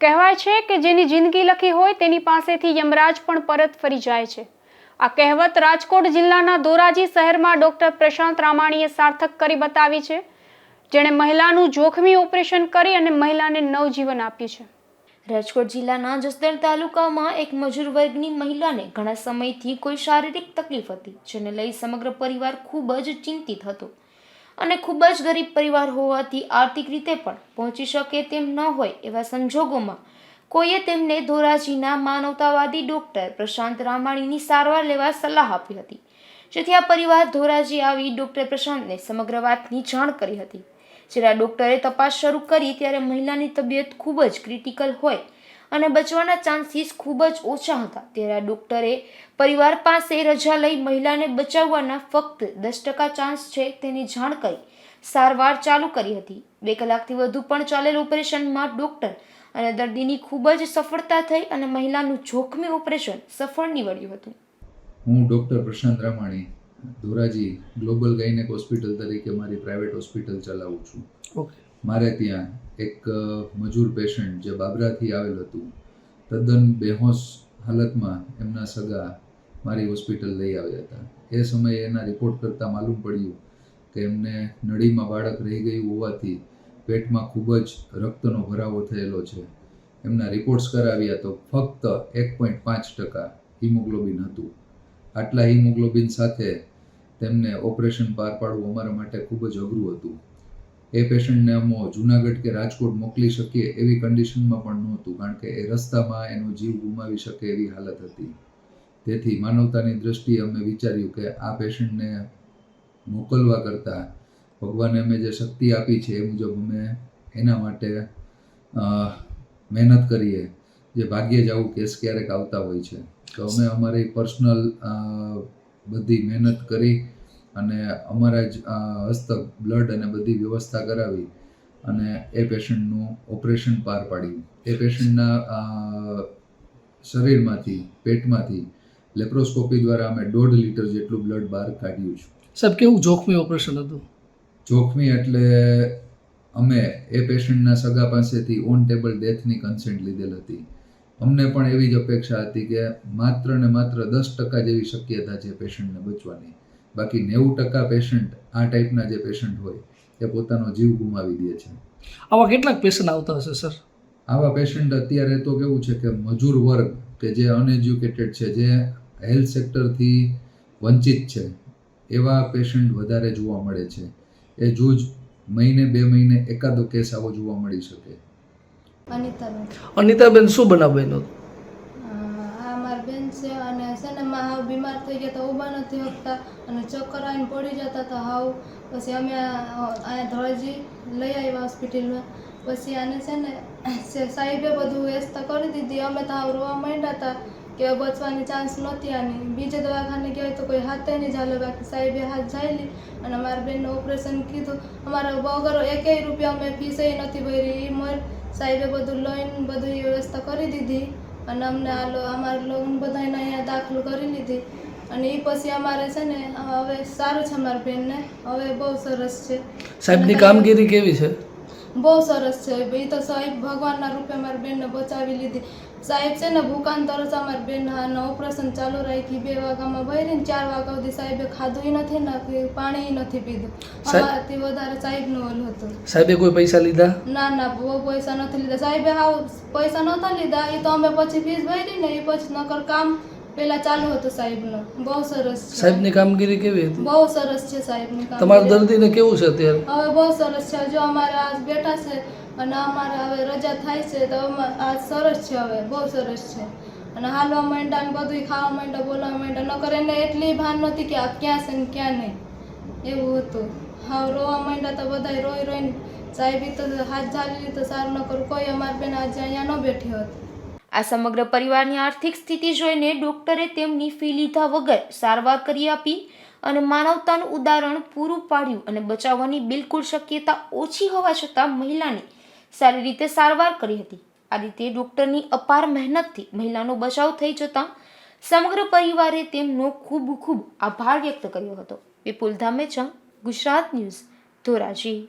કહેવાય છે કે જેની જિંદગી લખી હોય તેની પાસેથી યમરાજ પણ પરત ફરી જાય છે. આ કહેવત રાજકોટ જિલ્લાના ધોરાજી શહેરમાં ડોક્ટર પ્રશાંત રામાણીએ સાર્થક કરી બતાવી છે. જેણે મહિલાનું જોખમી ઓપરેશન કરી અને મહિલાને નવજીવન આપ્યું છે. રાજકોટ જિલ્લાના જસદણ તાલુકામાં એક મજૂર વર્ગની મહિલાને ઘણા સમયથી કોઈ શારીરિક તકલીફ હતી, જેને લઈ સમગ્ર પરિવાર ખૂબ જ ચિંતિત હતો. અને ખૂબ જ ગરીબ પરિવાર હોવાથી આર્થિક રીતે પણ પહોંચી શકે તેમ ન હોય એવા સંજોગોમાં કોઈએ તેમને ધોરાજીના માનવતાવાદી ડૉક્ટર પ્રશાંત રામાણીની સારવાર લેવા સલાહ આપી હતી. જેથી આ પરિવાર ધોરાજી આવી ડૉક્ટર પ્રશાંતને સમગ્ર વાતની જાણ કરી હતી. જ્યારે ડોક્ટરે તપાસ શરૂ કરી ત્યારે મહિલાની તબિયત ખૂબ જ ક્રિટિકલ હોય અને બચવાના ચાન્સીસ ખૂબ જ ઓછા હતા. ત્યારે આ ડોક્ટરે પરિવાર પાસે રજા લઈ મહિલાને બચાવવાના ફક્ત દસ ટકા ચાન્સ છે તેની જાણ કરી સારવાર ચાલુ કરી હતી. બે કલાકથી વધુ પણ ચાલેલ ઓપરેશનમાં ડોક્ટર અને દર્દીની ખૂબ જ સફળતા થઈ અને મહિલાનું જોખમી ઓપરેશન સફળ નીવડ્યું હતું. હું doctor Prashant Ramani Dhoraji global gynaec hospital તરીકે મારી પ્રાઇવેટ હોસ્પિટલ ચલાવું છું. ઓકે. મારે ત્યાં એક મજૂર પેશન્ટ જે બાબરાથી આવેલ હતું, તદ્દન બેહોશ હાલતમાં એમના સગા મારી હોસ્પિટલ લઈ આવ્યા હતા. એ સમયે એના રિપોર્ટ કરતાં માલુમ પડ્યું કે એમને નળીમાં બાળક રહી ગયું હોવાથી પેટમાં ખૂબ જ રક્તનો ભરાવો થયેલો છે. એમના રિપોર્ટ્સ કરાવ્યા તો ફક્ત એક પોઈન્ટ પાંચ ટકા હિમોગ્લોબિન હતું. આટલા હિમોગ્લોબિન સાથે તેમને ઓપરેશન પાર પાડવું અમારા માટે ખૂબ જ અઘરું હતું. એ પેશન્ટને અમો જુનાગઢ કે રાજકોટ મોકલી શકીએ એવી કન્ડિશનમાં પણ નહોતું, કારણ કે એ રસ્તામાં એનો જીવ ગુમાવી શકે એવી હાલત હતી. તેથી માનવતાની દ્રષ્ટિએ અમે વિચાર્યું કે આ પેશન્ટને મોકલવા કરતાં ભગવાને અમે જે શક્તિ આપી છે એ મુજબ અમે એના માટે મહેનત કરીએ. જે ભાગ્યે જ આવું કેસ ક્યારેક આવતા હોય છે. તો અમે અમારી પર્સનલ બધી મહેનત કરી અને અમારા જ હસ્તક બ્લડ અને બધી વ્યવસ્થા કરાવી અને એ પેશન્ટનું ઓપરેશન પાર પાડ્યું. એ પેશન્ટના શરીરમાંથી પેટમાંથી લેપ્રોસ્કોપી દ્વારા અમે દોઢ લીટર જેટલું બ્લડ બહાર કાઢ્યું છે. સાહેબ કેવું જોખમી ઓપરેશન હતું? જોખમી એટલે અમે એ પેશન્ટના સગા પાસેથી ઓન ટેબલ ડેથની કન્સેન્ટ લીધેલ હતી. અમને પણ એવી જ અપેક્ષા હતી કે માત્ર ને માત્ર દસ ટકા જેવી શક્યતા છે પેશન્ટને બચવાની. બાકી નેવું ટકા પેશન્ટ આ ટાઈપના જે પેશન્ટ હોય એ પોતાનો જીવ ગુમાવી દે છે. આવા કેટલાક પેશન્ટ આવતા હશે સર આવા પેશન્ટ અત્યારે તો કેવું છે કે મજૂર વર્ગ કે જે અનએજ્યુકેટેડ છે જે હેલ્થ સેક્ટરથી વંચિત છે એવા પેશન્ટ વધારે જોવા મળે છે. એ જૂજ મહિને બે મહિને એકાદો કેસ આવો જોવા મળી શકે. અનિતાબેન. અનિતાબેન શું બનાવ બન્યો છે અને છે ને માં હાવ બીમાર થઈ ગયા તો ઊભા નથી શકતા અને ચક્કર આવીને પડી જતા તો હાવ. પછી અમે અહીંયા ધોળજી લઈ આવ્યા હોસ્પિટલમાં. પછી આને છે ને સાહેબે બધું વ્યવસ્થા કરી દીધી. અમે તો હાવ રોવા માંડ્યા હતા કે બચવાની ચાન્સ નહોતી આની. બીજે દવાખાને ગયા તો કોઈ હાથે નહીં ચાલે. બાકી સાહેબે હાથ જાયેલી અને મારા બેનનું ઓપરેશન કીધું. અમારા વગર એકેય રૂપિયા અમે ફીસ નથી ભરી એ મર, સાહેબે બધું લઈને બધું વ્યવસ્થા કરી દીધી. અને અમને આ અમારા લગ્ન બધાને અહીંયા દાખલ કરી લીધી. અને એ પછી અમારે છે ને હવે સારું છે અમારા બેનને. હવે બહુ સરસ છે. સાહેબની કામગીરી કેવી છે? બહુ સરસ છે. એ તો સાહેબ ભગવાનના રૂપે મારી બેનને બચાવી લીધી. સાહેબ છે ને ભૂકાન તરસ અમારી બેન ઓપરેશન ચાલુ રાખી બે વાગ્યામાં ભરીને ચાર વાગ્યા સુધી સાહેબે ખાધું નથી ને પાણી નથી પીધું. અમારાથી વધારે સાહેબનું ઓલું હતું. સાહેબે કોઈ પૈસા લીધા? ના ના બહુ પૈસા નથી લીધા. સાહેબે હાવ પૈસા નહોતા લીધા. એ તો અમે પછી ફીસ ભરી ને એ પછી નકર કામ પેલા ચાલુ હતું સાહેબનું. બહુ સરસ છે. સાહેબની કામગીરી કેવી હતી? બહુ સરસ છે સાહેબની કામગીરી. તમારા દર્દીને કેવું છે અત્યારે? હવે બહુ સરસ છે. જો અમારે આજ બેઠા છે અને અમારે હવે રજા થાય છે તો આજ સરસ છે હવે. બહુ સરસ છે. અને હાલવા માંડ્યા ને બધું ખાવા માંડ્યા બોલવા માંડ્યા. નકર એને એટલી ભાન નહોતી કે આ ક્યાં છે ને ક્યાં નહીં. એવું હતું. હા રોવા માંડ્યા તો બધા રોઈ રોઈને સાહેબી તો હાથ ઝાલી તો સારું ન કરું કોઈ અમારી બેન આજે અહીંયા ન બેઠી હોત. આ સમગ્ર પરિવારની આર્થિક સ્થિતિ જોઈને ડોક્ટરે તેમની ફી લીધા વગર સારવાર કરી આપી અને માનવતાનું ઉદાહરણ પૂરું પાડ્યું અને બચાવવાની બિલકુલ શક્યતા ઓછી હોવા છતાં મહિલાની સારી રીતે સારવાર કરી હતી. આ રીતે ડોક્ટરની અપાર મહેનતથી મહિલાનો બચાવ થઈ જતાં સમગ્ર પરિવારે તેમનો ખૂબ ખૂબ આભાર વ્યક્ત કર્યો હતો. વિપુલ ધામેચા ગુજરાત ન્યૂઝ, ધોરાજી.